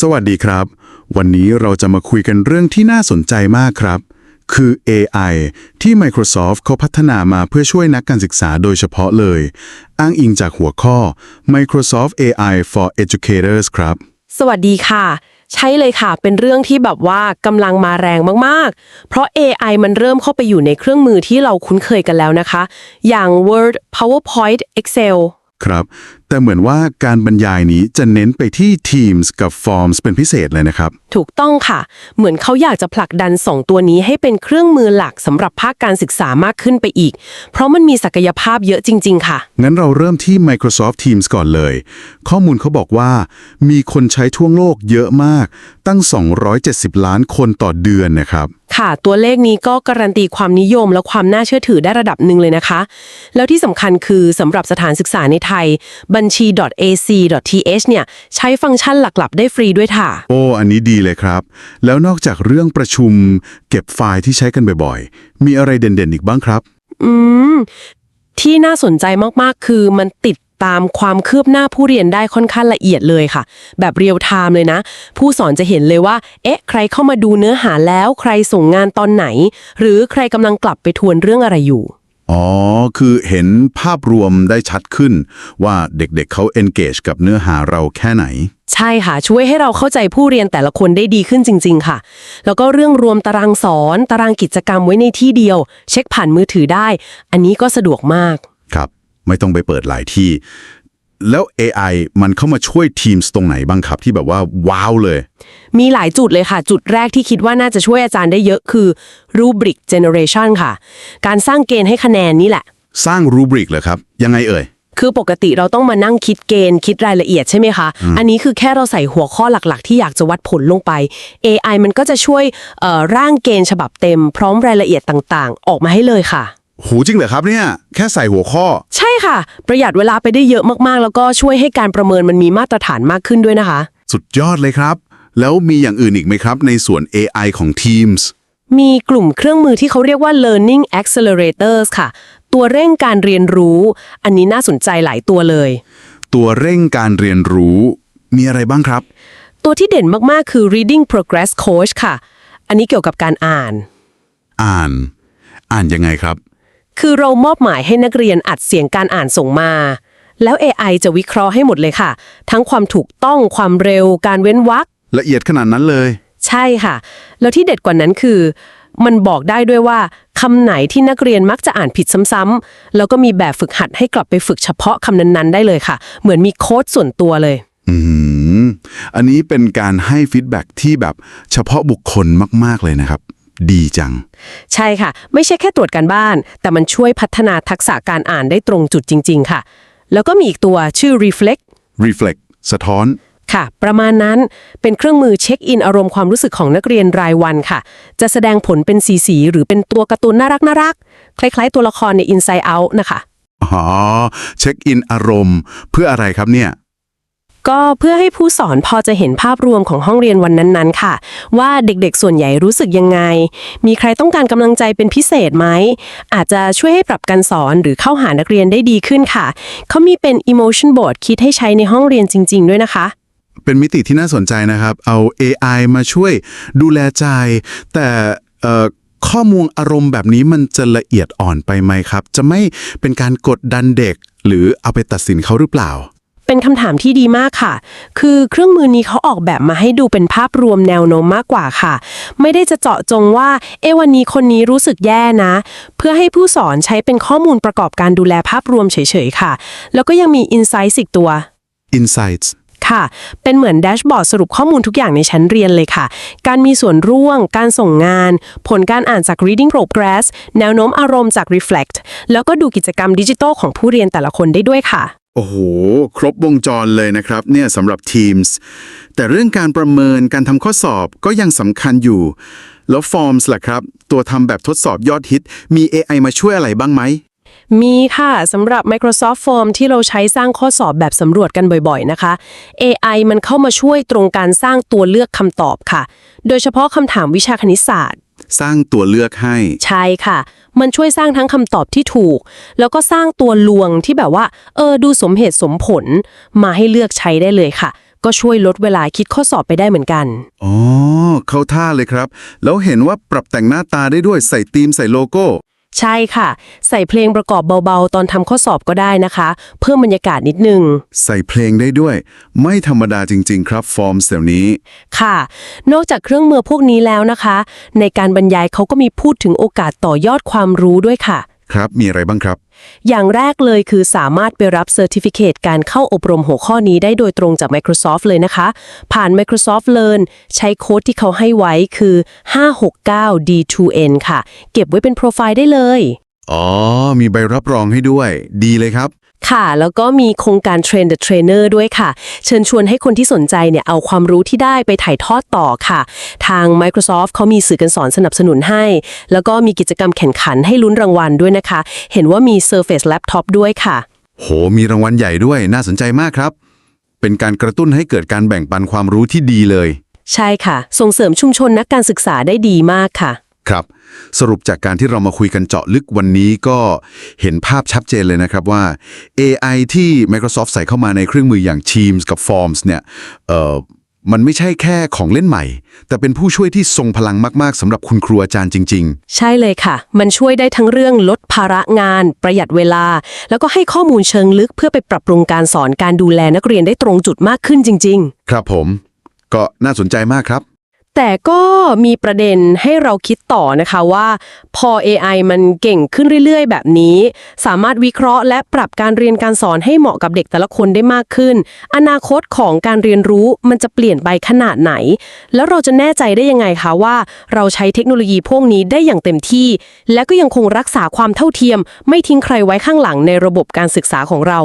สวัสดีครับ วันนี้เราจะมาคุยกันเรื่องที่น่าสนใจมากครับ คือ AI ที่ Microsoft เขาพัฒนามาเพื่อช่วยนักการศึกษาโดยเฉพาะเลย อ้างอิงจากหัวข้อ Microsoft AI for Educators ครับ สวัสดีค่ะ ใช่เลยค่ะ เป็นเรื่องที่แบบว่ากำลังมาแรงมาก ๆ เพราะ AI มันเริ่มเข้าไปอยู่ในเครื่องมือที่เราคุ้นเคยกันแล้วนะคะ อย่าง Word PowerPoint Excel ครับ แต่เหมือนว่าการบรรยายนี้จะเน้นไปที่ Teams กับ Forms เป็นพิเศษเลยนะครับ ถูกต้องค่ะ เหมือนเขาอยากจะผลักดัน 2 ตัวนี้ให้เป็นเครื่องมือหลักสำหรับภาคการศึกษามากขึ้นไปอีก เพราะมันมีศักยภาพเยอะจริง ๆ ค่ะ งั้นเราเริ่มที่ Microsoft Teams ก่อนเลย ข้อมูลเขาบอกว่า มีคนใช้ทั่วโลกเยอะมาก ตั้ง 270 ล้านคนต่อเดือนนะครับ ค่ะ ตัวเลขนี้ก็การันตีความนิยมและความน่าเชื่อถือได้ระดับหนึ่งเลยนะคะ แล้วที่สำคัญคือสำหรับสถานศึกษาในไทยบัญชี .ac.th เนี่ยใช้ฟังก์ชันหลักๆ ได้ฟรีด้วยค่ะ โอ้ อันนี้ดีเลยครับ แล้วนอกจากเรื่องประชุม เก็บไฟล์ที่ใช้กันบ่อยๆ มีอะไรเด่นๆ อีกบ้างครับ อืม ที่น่าสนใจมากๆ คือมันติดตามความคืบหน้าผู้เรียนได้ค่อนข้างละเอียดเลยค่ะ แบบเรียลไทม์เลยนะ ผู้สอนจะเห็นเลยว่า เอ๊ะ ใครเข้ามาดูเนื้อหาแล้ว ใครส่งงานตอนไหน หรือใครกำลังกลับไปทวนเรื่องอะไรอยู่ อ๋อ คือเห็นภาพรวมได้ชัดขึ้น ว่าเด็กๆเขา engage กับเนื้อหาเราแค่ไหน ใช่ค่ะ ช่วยให้เราเข้าใจผู้เรียนแต่ละคนได้ดีขึ้นจริง ๆ ค่ะ แล้วก็เรื่องรวมตารางสอน ตารางกิจกรรมไว้ในที่เดียว เช็คผ่านมือถือได้ อันนี้ก็สะดวกมาก ครับ ไม่ต้องไปเปิดหลายที่ แล้ว AI มันเข้ามาช่วย Teams ตรงไหนบ้างครับที่แบบว่าว้าวเลย มีหลายจุดเลยค่ะ จุดแรกที่คิดว่าน่าจะช่วยอาจารย์ได้เยอะคือ rubric generation ค่ะ การสร้างเกณฑ์ให้คะแนนนี่แหละ สร้างรูบริกเหรอครับ ยังไงเอ่ย คือปกติเราต้องมานั่งคิดเกณฑ์ คิดรายละเอียดใช่ไหมคะ อันนี้คือแค่เราใส่หัวข้อหลักๆ ที่อยากจะวัดผลลงไป AI มันก็จะช่วยเอ่อร่างเกณฑ์ฉบับเต็ม พร้อมรายละเอียดต่างๆ ออกมาให้เลยค่ะ หูจริงเหรอครับเนี่ย แค่ใส่หัวข้อ ใช่ค่ะ ประหยัดเวลาไปได้เยอะมากๆ แล้วก็ช่วยให้การประเมินมันมีมาตรฐานมากขึ้นด้วยนะคะ สุดยอดเลยครับ แล้วมีอย่างอื่นอีกไหมครับ ในส่วน AI ของ Teams มีกลุ่มเครื่องมือที่เขาเรียกว่า learning accelerators ค่ะ ตัวเร่งการเรียนรู้ อันนี้น่าสนใจหลายตัวเลย ตัวเร่งการเรียนรู้ มีอะไรบ้างครับ ตัวที่เด่นมากๆ คือ reading progress coach ค่ะ อันนี้เกี่ยวกับการอ่าน อ่าน อ่านยังไงครับ คือเรามอบหมายให้นักเรียนอัดเสียงการอ่านส่งมา แล้ว AI จะวิเคราะห์ให้หมดเลยค่ะ ทั้งความถูกต้องความเร็วการเว้นวรรคละเอียดขนาดนั้นเลย ใช่ค่ะ แล้วที่เด็ดกว่านั้นคือ มันบอกได้ด้วยว่าคำไหนที่นักเรียนมักจะอ่านผิดซ้ำๆแล้วก็มีแบบฝึกหัดให้กลับไปฝึกเฉพาะคำนั้นๆ ได้เลยค่ะ เหมือนมีโค้ดส่วนตัวเลย อืมอันนี้เป็นการให้ฟีดแบ็กที่แบบเฉพาะบุคคลมาก ๆ เลยนะครับ ดีจัง ใช่ค่ะ ไม่ใช่แค่ตรวจการบ้าน แต่มันช่วยพัฒนาทักษะการอ่านได้ตรงจุดจริง ๆ ค่ะ แล้วก็มีอีกตัวชื่อ reflect reflect สะท้อน ค่ะ ประมาณนั้นเป็นเครื่องมือเช็คอินอารมณ์ความรู้สึกของนักเรียนรายวันค่ะ จะแสดงผลเป็นสีสีๆหรือเป็นตัวการ์ตูนน่ารักน่ารักๆคล้าย ๆ ตัวละครใน Inside Out นะคะ อ๋อ เช็คอินอารมณ์เพื่ออะไรครับเนี่ย ก็เพื่อให้ผู้สอนพอจะเห็นภาพรวมของห้องเรียนวันนั้นๆ ค่ะ ว่าเด็กๆส่วนใหญ่รู้สึกยังไง มีใครต้องการกำลังใจเป็นพิเศษไหม อาจจะช่วยให้ปรับการสอนหรือเข้าหานักเรียนได้ดีขึ้นค่ะ เขามีเป็น emotion board คิดให้ใช้ในห้องเรียนจริง ๆ ด้วยนะคะเป็นมิติที่น่าสนใจนะครับ เอา AI มาช่วยดูแลใจ แต่ข้อมูลอารมณ์แบบนี้มันจะละเอียดอ่อนไปไหมครับ จะไม่เป็นการกดดันเด็ก หรือเอาไปตัดสินเขาหรือเปล่า เป็นคำถามที่ดีมากค่ะ คือเครื่องมือนี้เขาออกแบบมาให้ดูเป็นภาพรวมแนวโน้มมากกว่าค่ะ ไม่ได้จะเจาะจงว่า เอะวันนี้คนนี้รู้สึกแย่นะ เพื่อให้ผู้สอนใช้เป็นข้อมูลประกอบการดูแลภาพรวมเฉยๆค่ะ แล้วก็ยังมี Insights อีกตัว insights ค่ะ เป็นเหมือนแดชบอร์ดสรุปข้อมูลทุกอย่างในชั้นเรียนเลยค่ะ การมีส่วนร่วม การส่งงาน ผลการอ่านจาก reading progress แนวโน้มอารมณ์จาก reflect แล้วก็ดูกิจกรรมดิจิทัลของผู้เรียนแต่ละคนได้ด้วยค่ะ โอ้โห ครบวงจรเลยนะครับเนี่ยสำหรับ Teams แต่เรื่องการประเมินการทำข้อสอบก็ยังสำคัญอยู่ แล้ว Forms ล่ะครับ ตัวทำแบบทดสอบยอดฮิต มี AI มาช่วยอะไรบ้างไหม มีค่ะสำหรับ Microsoft Form ที่เราใช้สร้างข้อสอบแบบสำรวจกันบ่อยๆนะคะ AI มันเข้ามาช่วยตรงการสร้างตัวเลือกคำตอบค่ะ โดยเฉพาะคำถามวิชาคณิตศาสตร์ สร้างตัวเลือกให้ ใช่ค่ะ มันช่วยสร้างทั้งคำตอบที่ถูก แล้วก็สร้างตัวลวงที่แบบว่า เออ ดูสมเหตุสมผลมาให้เลือกใช้ได้เลยค่ะ ก็ช่วยลดเวลาคิดข้อสอบไปได้เหมือนกัน อ๋อ เข้าท่าเลยครับ แล้วเห็นว่าปรับแต่งหน้าตาได้ด้วยใส่ธีมใส่โลโก้ ใช่ค่ะ ใส่เพลงประกอบเบาๆ ตอนทำข้อสอบก็ได้นะคะ เพิ่มบรรยากาศนิดนึง ใส่เพลงได้ด้วย ไม่ธรรมดาจริง ๆ ครับฟอร์มเดี๋ยวนี้ ค่ะ นอกจากเครื่องมือพวกนี้แล้วนะคะ ในการบรรยายเขาก็มีพูดถึงโอกาสต่อยอดความรู้ด้วยค่ะ ครับ มีอะไรบ้างครับ อย่างแรกเลยคือสามารถไปรับเซอร์ติฟิเคตการเข้าอบรมหัวข้อนี้ได้โดยตรงจาก Microsoft เลยนะคะ ผ่าน Microsoft Learn ใช้โค้ดที่เขาให้ไว้คือ 569D2N ค่ะ เก็บไว้เป็นโปรไฟล์ได้เลย อ๋อ มีใบรับรองให้ด้วย ดีเลยครับ ค่ะ แล้วก็มีโครงการ Train the Trainer ด้วยค่ะ เชิญชวนให้คนที่สนใจเนี่ยเอาความรู้ที่ได้ไปถ่ายทอดต่อค่ะ ทาง Microsoft เขามีสื่อการสอนสนับสนุนให้ แล้วก็มีกิจกรรมแข่งขันให้ลุ้นรางวัลด้วยนะคะ เห็นว่ามี Surface Laptop ด้วยค่ะ โห มีรางวัลใหญ่ด้วยน่าสนใจมากครับ เป็นการกระตุ้นให้เกิดการแบ่งปันความรู้ที่ดีเลย ใช่ค่ะ ส่งเสริมชุมชนนักการศึกษาได้ดีมากค่ะ ครับ สรุปจากการที่เรามาคุยกันเจาะลึกวันนี้ก็เห็นภาพชัดเจนเลยนะครับว่า AI ที่ Microsoft ใส่เข้ามาในเครื่องมืออย่าง Teams กับ Forms เนี่ยเอ่อมันไม่ใช่แค่ของเล่นใหม่ แต่เป็นผู้ช่วยที่ทรงพลังมาก ๆสำหรับคุณครูอาจารย์จริงใช่เลยค่ะ มันช่วยได้ทั้งเรื่องลดภาระงาน ประหยัดเวลา แล้วก็ให้ข้อมูลเชิงลึกเพื่อไปปรับปรุงการสอนการดูแลนักเรียนได้ตรงจุดมากขึ้นจริงๆๆครับผม ก็น่าสนใจมากครับ แต่ก็มีประเด็นให้เราคิดต่อนะคะว่า พอ AI มันเก่งขึ้นเรื่อย ๆ แบบนี้ สามารถวิเคราะห์และปรับการเรียนการสอนให้เหมาะกับเด็กแต่ละคนได้มากขึ้น อนาคตของการเรียนรู้มันจะเปลี่ยนไปขนาดไหน แล้วเราจะแน่ใจได้ยังไงคะว่า เราใช้เทคโนโลยีพวกนี้ได้อย่างเต็มที่ และก็ยังคงรักษาความเท่าเทียม ไม่ทิ้งใครไว้ข้างหลังในระบบการศึกษาของเรา